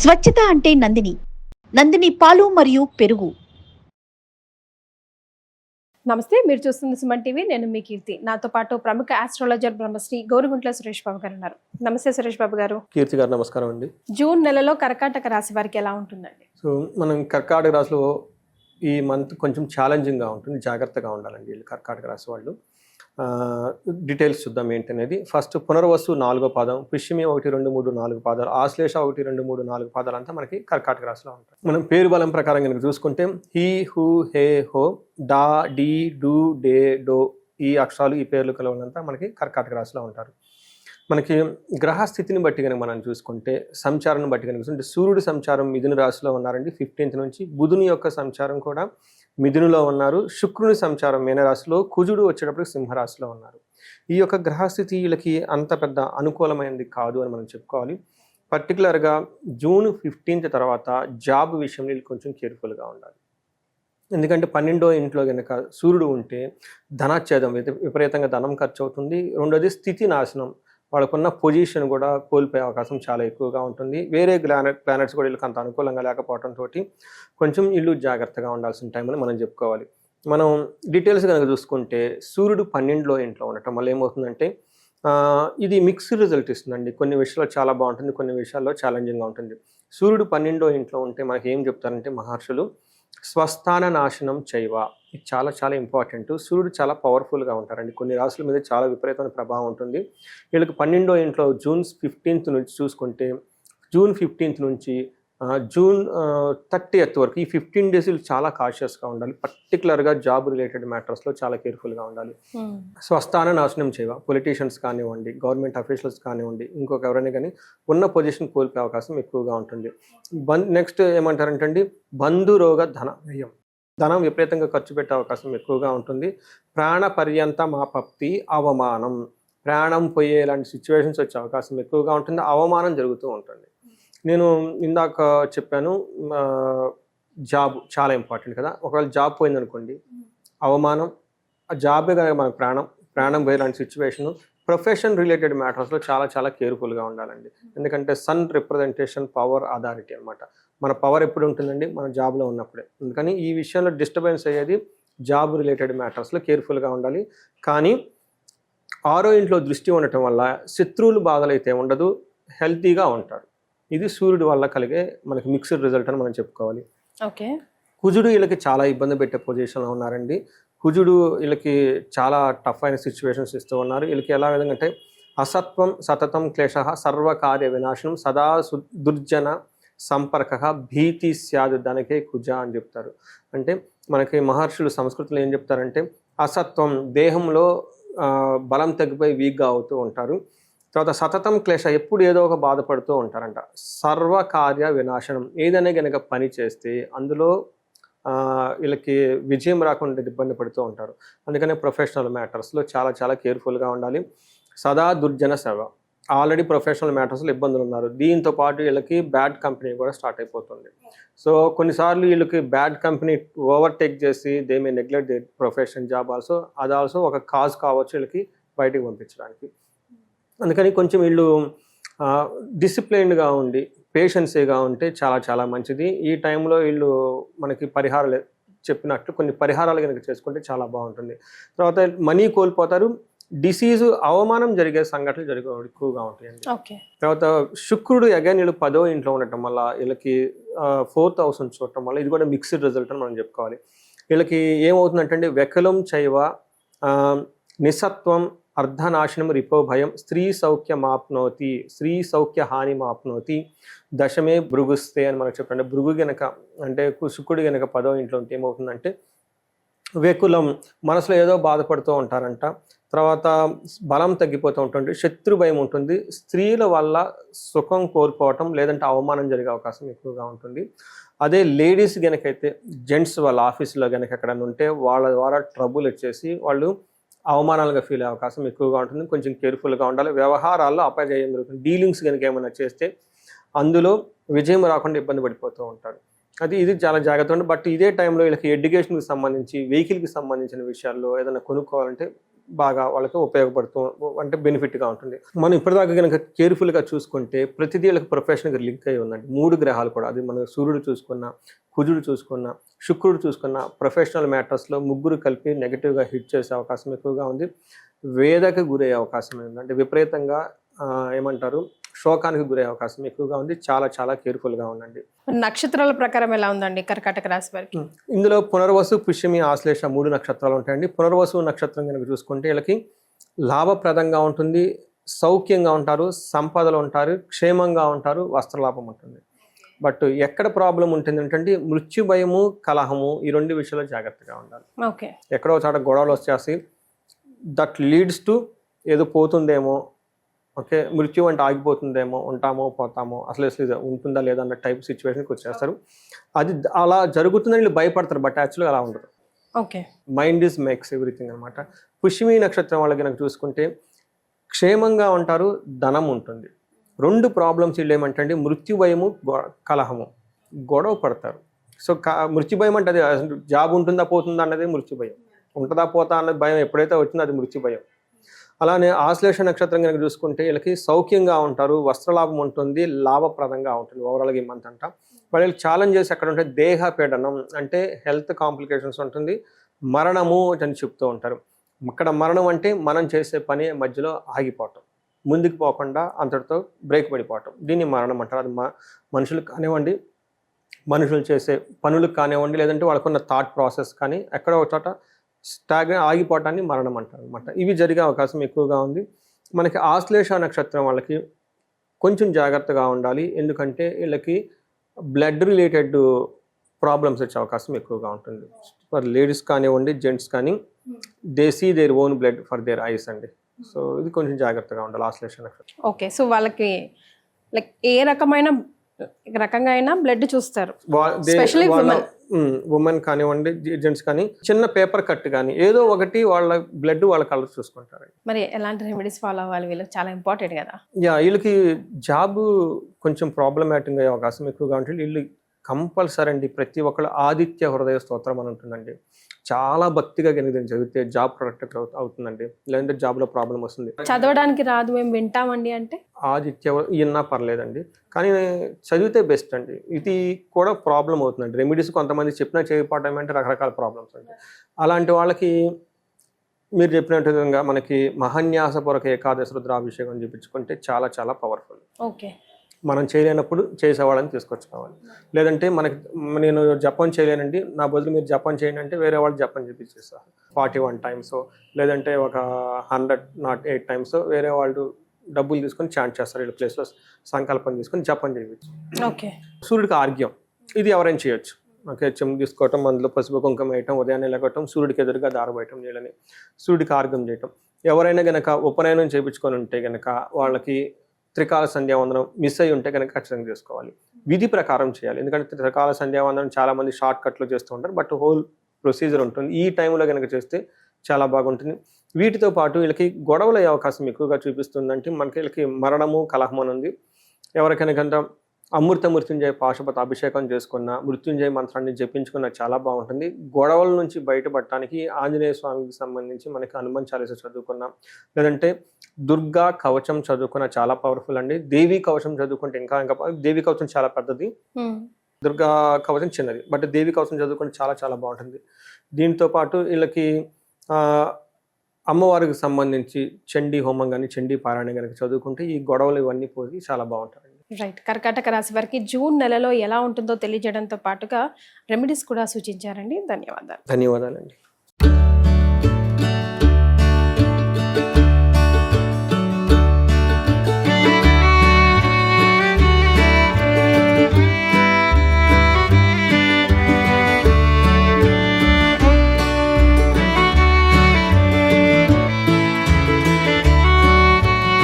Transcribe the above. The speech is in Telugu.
స్వచ్ఛత అంటే నందిని. నందిని పాలు మరియు పెరుగు. నమస్తే మీరు చూస్తుంది సుమన్ టీవీ నేను మీ కీర్తి. నాతో పాటు ప్రముఖ ఆస్ట్రాలజర్ బ్రహ్మశ్రీ గౌరిగుంట్ల సురేష్ బాబు గారు ఉన్నారు. నమస్తే సురేష్ బాబు గారు. కీర్తి గారు నమస్కారం అండి. జూన్ నెలలో కర్కాటక రాశి వారికి ఎలా ఉంటుందండి? సో మనం కర్కాటక రాశిలో ఈ మంత్ కొంచెం ఛాలెంజింగ్గా ఉంటుంది జాగ్రత్తగా ఉండాలండి వీళ్ళు కర్కాటక రాశి వాళ్ళు. డీటెయిల్స్ చూద్దాం ఏంటనేది. ఫస్ట్ పునర్వసు నాలుగో పాదం పుష్యమి ఒకటి రెండు మూడు నాలుగు పాదాలు ఆశ్లేష ఒకటి రెండు మూడు నాలుగు పాదాలు అంతా మనకి కర్కాటక రాశిలో ఉంటాయి. మనం పేరు బలం ప్రకారం కనుక చూసుకుంటే హీ హూ హే హో డా డీ డూ డే డో ఈ అక్షరాలు ఈ పేర్లు కలవాలంతా మనకి కర్కాటక రాశిలో ఉంటారు. మనకి గ్రహ స్థితిని బట్టి కనుక మనం చూసుకుంటే సంచారాన్ని బట్టి కనుక చూసుకుంటే సూర్యుడు సంచారం మిథున రాశిలో ఉన్నారండి. ఫిఫ్టీన్త్ నుంచి బుధుని యొక్క సంచారం కూడా మిథునులో ఉన్నారు. శుక్రుని సంచారం మీనరాశిలో కుజుడు వచ్చేటప్పుడు సింహరాశిలో ఉన్నారు. ఈ యొక్క గ్రహస్థితి వీళ్ళకి అంత పెద్ద అనుకూలమైనది కాదు అని మనం చెప్పుకోవాలి. పర్టికులర్గా జూన్ ఫిఫ్టీన్త్ తర్వాత జాబ్ విషయంలో వీళ్ళు కొంచెం కేర్ఫుల్గా ఉండాలి. ఎందుకంటే పన్నెండో ఇంట్లో కనుక సూర్యుడు ఉంటే ధనాచ్ఛేదం విప- విపరీతంగా ధనం ఖర్చు అవుతుంది రెండోది స్థితి నాశనం. వాళ్ళకున్న పొజిషన్ కూడా కోల్పోయే అవకాశం చాలా ఎక్కువగా ఉంటుంది. వేరే ప్లానెట్ ప్లానెట్స్ కూడా వీళ్ళకి అంత అనుకూలంగా లేకపోవడంతో కొంచెం ఇల్లు జాగ్రత్తగా ఉండాల్సిన టైం అని మనం చెప్పుకోవాలి. మనం డీటెయిల్స్ కనుక చూసుకుంటే సూర్యుడు పన్నెండులో ఇంట్లో ఉండటం వల్ల ఏమవుతుందంటే ఇది మిక్స్డ్ రిజల్ట్ ఇస్తుందండి. కొన్ని విషయాల్లో చాలా బాగుంటుంది కొన్ని విషయాల్లో ఛాలెంజింగ్గా ఉంటుంది. సూర్యుడు పన్నెండో ఇంట్లో ఉంటే మనకి ఏం చెప్తారంటే మహర్షులు స్వస్థాన నాశనం చైవ ఇది చాలా చాలా ఇంపార్టెంట్. సూర్యుడు చాలా పవర్ఫుల్గా ఉంటారండి. కొన్ని రాశుల మీద చాలా విపరీతమైన ప్రభావం ఉంటుంది. వీళ్ళకి పన్నెండో ఇంట్లో జూన్ ఫిఫ్టీన్త్ నుంచి చూసుకుంటే జూన్ ఫిఫ్టీన్త్ నుంచి జూన్ థర్టీఎత్ వరకు ఈ ఫిఫ్టీన్ డేస్ చాలా కాషియస్గా ఉండాలి. పర్టికులర్గా జాబ్ రిలేటెడ్ మ్యాటర్స్లో చాలా కేర్ఫుల్గా ఉండాలి. స్వస్థాన నాశనం చేయవ? పొలిటీషియన్స్ కానివ్వండి గవర్నమెంట్ అఫీషియల్స్ కానివ్వండి ఇంకొక ఎవరైనా కానీ ఉన్న పొజిషన్ కోల్పోయే అవకాశం ఎక్కువగా ఉంటుంది. బం నెక్స్ట్ ఏమంటారంటే అండి బంధురోగ ధన వ్యయం. ధనం విపరీతంగా ఖర్చు పెట్టే అవకాశం ఎక్కువగా ఉంటుంది. ప్రాణ పర్యంత మా పప్తి అవమానం. ప్రాణం పోయే ఇలాంటి సిచ్యువేషన్స్ వచ్చే అవకాశం ఎక్కువగా ఉంటుంది. అవమానం జరుగుతూ ఉంటుంది. నేను ఇందాక చెప్పాను జాబ్ చాలా ఇంపార్టెంట్ కదా. ఒకవేళ జాబ్ పోయిందనుకోండి అవమానం ఆ జాబే కదా మన ప్రాణం ప్రాణం పోయేలాంటి సిచ్యువేషన్ ప్రొఫెషన్ రిలేటెడ్ మ్యాటర్స్లో చాలా చాలా కేర్ఫుల్గా ఉండాలండి. ఎందుకంటే సన్ రిప్రజెంటేషన్ పవర్ అథారిటీ అనమాట మన పవర్ ఎప్పుడు ఉంటుందండి? మన జాబ్లో ఉన్నప్పుడే. అందుకని ఈ విషయంలో డిస్టర్బెన్స్ అయ్యేది జాబ్ రిలేటెడ్ మ్యాటర్స్లో కేర్ఫుల్గా ఉండాలి. కానీ ఆరో ఇంట్లో దృష్టి ఉండటం వల్ల శత్రువులు బాధలైతే ఉండదు హెల్తీగా ఉంటారు. ఇది సూర్యుడి వల్ల కలిగే మనకి మిక్స్డ్ రిజల్ట్ అని మనం చెప్పుకోవాలి. ఓకే. కుజుడు వీళ్ళకి చాలా ఇబ్బంది పెట్టే పొజిషన్లో ఉన్నారండి. కుజుడు వీళ్ళకి చాలా టఫ్ అయిన సిచ్యువేషన్స్ ఇస్తూ ఉన్నారు. వీళ్ళకి ఎలా విధంగా అంటే అసత్వం సతతం క్లేశ సర్వకార్య వినాశనం సదా దుర్జన సంపర్క భీతి స్యాదు దానికే కుజ అని చెప్తారు. అంటే మనకి మహర్షులు సంస్కృతిలో ఏం చెప్తారంటే అసత్వం దేహంలో బలం తగ్గిపోయి వీక్గా అవుతూ ఉంటారు. తర్వాత సతతం క్లేశ ఎప్పుడు ఏదో ఒక బాధపడుతూ ఉంటారంట. సర్వకార్య వినాశనం. ఏదైనా కనుక పని చేస్తే అందులో వీళ్ళకి విజయం రాకుండా ఇబ్బంది పడుతూ ఉంటారు. అందుకనే ప్రొఫెషనల్ మ్యాటర్స్లో చాలా చాలా కేర్ఫుల్గా ఉండాలి. సదా దుర్జన సేవ. ఆల్రెడీ ప్రొఫెషనల్ మ్యాటర్స్లో ఇబ్బందులు ఉన్నారు. దీంతో పాటు వీళ్ళకి బ్యాడ్ కంపెనీ కూడా స్టార్ట్ అయిపోతుంది. సో కొన్నిసార్లు వీళ్ళకి బ్యాడ్ కంపెనీ ఓవర్టేక్ చేసి they may neglect their profession job also అది ఆల్సో ఒక కాజ్ కావచ్చు వీళ్ళకి బయటికి పంపించడానికి. అందుకని కొంచెం వీళ్ళు డిసిప్లైన్డ్గా ఉండి పేషెన్సీగా ఉంటే చాలా చాలా మంచిది. ఈ టైంలో వీళ్ళు మనకి పరిహారాలు చెప్పినట్లు కొన్ని పరిహారాలు కనుక చేసుకుంటే చాలా బాగుంటుంది. తర్వాత మనీ కోల్పోతారు. డిసీజ్ అవమానం జరిగే సంఘటనలు జరిగే ఎక్కువగా ఉంటాయండి. తర్వాత శుక్రుడు అగైన్ వీళ్ళు పదో ఇంట్లో ఉండటం వల్ల వీళ్ళకి ఫోర్త్ హౌస్ చూడటం వల్ల ఇది కూడా మిక్స్డ్ రిజల్ట్ అని మనం చెప్పుకోవాలి. వీళ్ళకి ఏమవుతుందంటే వెకలం చైవ ఆ, నిస్సత్వం అర్ధనాశనం రిపో భయం స్త్రీ సౌఖ్యమాప్నోతి స్త్రీ సౌఖ్య హాని మాప్నోతి దశమే భృగుస్తే అని మనకు చెప్పండి. భృగు గనక అంటే కు- గనక పదో ఇంట్లో ఉంటే ఏమవుతుందంటే వేకులం మనసులో ఏదో బాధపడుతూ ఉంటారంట. తర్వాత బలం తగ్గిపోతూ ఉంటుంది శత్రు భయం ఉంటుంది. స్త్రీల వల్ల సుఖం కోల్పోవటం లేదంటే అవమానం జరిగే అవకాశం ఎక్కువగా ఉంటుంది. అదే లేడీస్ గనకైతే జెంట్స్ వాళ్ళ ఆఫీసులో గనక ఎక్కడైనా ఉంటే వాళ్ళ ద్వారా ట్రబుల్ వచ్చేసి వాళ్ళు అవమానాలుగా ఫీల్ అయ్యే అవకాశం ఎక్కువగా ఉంటుంది. కొంచెం కేర్ఫుల్గా ఉండాలి. వ్యవహారాల్లో అపజయం జరుగుతుంది డీలింగ్స్ కనుక ఏమైనా చేస్తే అందులో విజయం రాకుండా ఇబ్బంది పడిపోతూ ఉంటారు. అది ఇది చాలా జాగ్రత్త ఉంది బట్ ఇదే టైంలో వీళ్ళకి ఎడ్యుకేషన్కి సంబంధించి వెహికల్కి సంబంధించిన విషయాల్లో ఏదైనా కొనుక్కోవాలంటే బాగా వాళ్ళకి ఉపయోగపడుతూ అంటే బెనిఫిట్గా ఉంటుంది. మనం ఇప్పటిదాకా కనుక కేర్ఫుల్గా చూసుకుంటే ప్రతిదీ వాళ్ళకి ప్రొఫెషన్గా లింక్ అయ్యి ఉందండి. మూడు గ్రహాలు కూడా. అది మనం సూర్యుడు చూసుకున్న కుజుడు చూసుకున్న శుక్రుడు చూసుకున్న ప్రొఫెషనల్ మ్యాటర్స్లో ముగ్గురు కలిపి నెగిటివ్గా హిట్ చేసే అవకాశం ఎక్కువగా ఉంది. వేదకు గురయ్యే అవకాశం ఉంది. అంటే విపరీతంగా ఏమంటారు? శోకానికి గురయ్యే అవకాశం ఎక్కువగా ఉంది. చాలా చాలా కేర్ఫుల్గా ఉండండి. నక్షత్రాల ప్రకారం ఎలా ఉందండి కర్కాటక రాశి వారికి? ఇందులో పునర్వసు పుష్యమి ఆశ్లేష మూడు నక్షత్రాలు ఉంటాయండి. పునర్వసు నక్షత్రం కనుక చూసుకుంటే వీళ్ళకి లాభప్రదంగా ఉంటుంది సౌఖ్యంగా ఉంటారు సంపదలు ఉంటారు క్షేమంగా ఉంటారు వస్త్రలాభం ఉంటుంది. బట్ ఎక్కడ ప్రాబ్లం ఉంటుంది అంటే మృత్యు భయము కలహము ఈ రెండు విషయాల్లో జాగ్రత్తగా ఉండాలి. ఓకే. ఎక్కడో చోట గొడవలు వచ్చేసి దట్ లీడ్స్ టు ఏదో పోతుందేమో ఓకే మృత్యు అంటే ఆగిపోతుందేమో ఉంటామో పోతామో అసలు అసలు ఇది ఉంటుందా లేదా అన్న టైప్ సిచ్యువేషన్కి వచ్చేస్తారు. అది అలా జరుగుతుందని వీళ్ళు భయపడతారు బట్ యాక్చువల్గా అలా ఉండదు. Okay. Mind is makes everything అనమాట పుష్యమి నక్షత్రం వాళ్ళకి కనుక చూసుకుంటే క్షేమంగా ఉంటారు ధనం ఉంటుంది. రెండు ప్రాబ్లమ్స్ వీళ్ళు ఏమంటే మృత్యు భయము కలహము. గొడవ పడతారు. సో క మృత్యు భయం అంటే అది జాబ్ ఉంటుందా పోతుందా అన్నది మృత్యు భయం. ఉంటుందా పోతా అన్నది భయం ఎప్పుడైతే వచ్చిందో అది మృత్యు భయం. అలానే ఆశ్లేష నక్షత్రం కనుక చూసుకుంటే వీళ్ళకి సౌఖ్యంగా ఉంటారు వస్త్రలాభం ఉంటుంది లాభప్రదంగా ఉంటుంది ఓవరాల్గా ఈ మంత్ అంట వాళ్ళకి ఛాలెంజెస్ ఎక్కడ ఉంటే దేహ పీడనం అంటే హెల్త్ కాంప్లికేషన్స్ ఉంటుంది మరణము అని చెప్తూ ఉంటారు. ఇక్కడ మరణం అంటే మనం చేసే పని మధ్యలో ఆగిపోవటం ముందుకు పోకుండా అంతటితో బ్రేక్ పడిపోవటం. దీన్ని మరణం అంటారు. అది మ మనుషులకు కానివ్వండి మనుషులు చేసే పనులకు కానివ్వండి లేదంటే వాళ్ళకున్న థాట్ ప్రాసెస్ కానీ ఎక్కడో ఒక చోట స్టాగ్ ఆగిపోవటాన్ని మరణం అంటారు అనమాట ఇవి జరిగే అవకాశం ఎక్కువగా ఉంది. మనకి ఆశ్లేష నక్షత్రం వాళ్ళకి కొంచెం జాగ్రత్తగా ఉండాలి. ఎందుకంటే వీళ్ళకి బ్లడ్ రిలేటెడ్ ప్రాబ్లమ్స్ వచ్చే అవకాశం ఎక్కువగా ఉంటుంది. ఫర్ లేడీస్ కానివ్వండి జెంట్స్ కానీ they see their own blood for their eyes అండి. సో ఇది కొంచెం జాగ్రత్తగా ఉండాలి ఆశ్లేష నక్షత్రం. ఓకే సో వాళ్ళకి లైక్ ఏ రకమైన రకంగా అయినా బ్లడ్ చూస్తారు. ఉమెన్ కానివ్వండి జెంట్స్ కానీ చిన్న పేపర్ కట్ కానీ ఏదో ఒకటి వాళ్ళ బ్లడ్ వాళ్ళ కలర్ చూసుకుంటారు. మరి ఎలాంటి రెమెడీస్ ఫాలో అవ్వాలి? వీళ్ళకి చాలా ఇంపార్టెంట్ కదా. యా వీళ్ళకి జాబ్ కొంచెం ప్రాబ్లమాటిక్ అయ్యే అవకాశం ఎక్కువగా ఉంటుంది. వీళ్ళు కంపల్సరీ అండి. ప్రతి ఒక్కళ్ళు ఆదిత్య హృదయ స్తోత్రం అని ఉంటుందండి. చాలా భక్తిగా కనుక చదివితే జాబ్ ప్రొడక్ట్ అవుతుందండి. లేదంటే జాబ్లో ప్రాబ్లం వస్తుంది. చదవడానికి రాదు మేము వింటామండి అంటే? ఆదిత్య ఇన్నా పర్లేదండి. కానీ చదివితే బెస్ట్ అండి. ఇది కూడా ప్రాబ్లం అవుతుందండి. రెమెడీస్ కొంతమంది చెప్పినా చేయకపోవడం అంటే రకరకాల ప్రాబ్లమ్స్ అండి. అలాంటి వాళ్ళకి మీరు చెప్పినట్టు విధంగా మనకి మహాన్యాసపూర్వక ఏకాదశి రుద్రాభిషేకం చేయించుకుంటే చాలా చాలా పవర్ఫుల్. ఓకే. మనం చేయలేనప్పుడు చేసేవాళ్ళని తీసుకొచ్చుకోవాలి. లేదంటే మనకి నేను జపం చేయలేనండి. నా బదులు మీరు జపం చేయండి అంటే వేరే వాళ్ళు జపం చేపించేస్తారు ఫార్టీ వన్ టైమ్స్ లేదంటే ఒక హండ్రెడ్ నాట్ ఎయిట్ టైమ్స్ వేరే వాళ్ళు డబ్బులు తీసుకొని చాంట్ చేస్తారు. వీళ్ళ ప్లేస్లో సంకల్పం తీసుకొని జపం చేయవచ్చు ఓకే. సూర్యుడికి ఆర్గ్యం ఇది ఎవరైనా చేయొచ్చు. ఓకే చెమ్ము తీసుకోవటం అందులో పసుపు కుంకుమ వేయటం ఉదయాన్నే లెగటం సూర్యుడికి ఎదురుగా దారబోయటం నీళ్ళని సూర్యుడికి ఆర్గం చేయటం. ఎవరైనా గనక ఉపనయనం చేయించుకొని ఉంటే గనక వాళ్ళకి త్రికాల సంధ్యావందనం మిస్ అయి ఉంటే కనుక ఖచ్చితంగా చేసుకోవాలి విధి ప్రకారం చేయాలి. ఎందుకంటే త్రికాల సంధ్యావందనం చాలామంది షార్ట్ కట్లో చేస్తూ ఉంటారు. బట్ హోల్ ప్రొసీజర్ ఉంటుంది. ఈ టైంలో కనుక చేస్తే చాలా బాగుంటుంది. వీటితో పాటు వీళ్ళకి గొడవలు అయ్యే అవకాశం ఎక్కువగా చూపిస్తుందంటే మనకి వీళ్ళకి మరణము కలహం అని ఉంది. ఎవరికైనా కనుక అమృత మృత్యుంజయ పాశుపత అభిషేకం చేసుకున్న మృత్యుంజయ మంత్రాన్ని జపించుకున్న చాలా బాగుంటుంది. గొడవల నుంచి బయటపడటానికి ఆంజనేయ స్వామికి సంబంధించి మనకి హనుమాన్ చాలీస చదువుకున్నాం. లేదంటే దుర్గా కవచం చదువుకున్న చాలా పవర్ఫుల్ అండి. దేవి కవచం చదువుకుంటే ఇంకా ఇంకా దేవి కవచం చాలా పెద్దది. దుర్గా కవచం చిన్నది. బట్ దేవి కవచం చదువుకుంటే చాలా చాలా బాగుంటుంది. దీంతో పాటు వీళ్ళకి ఆ, అమ్మవారికి సంబంధించి చండీ హోమం కానీ చండీ పారాయణ కనుక చదువుకుంటే ఈ గొడవలు ఇవన్నీ పోయి చాలా బాగుంటారండి రైట్ కర్కాటక రాశి వారికి జూన్ నెలలో ఎలా ఉంటుందో తెలియజేయడంతో పాటుగా రెమెడీస్ కూడా సూచించారండి. ధన్యవాదాలు. ధన్యవాదాలండి.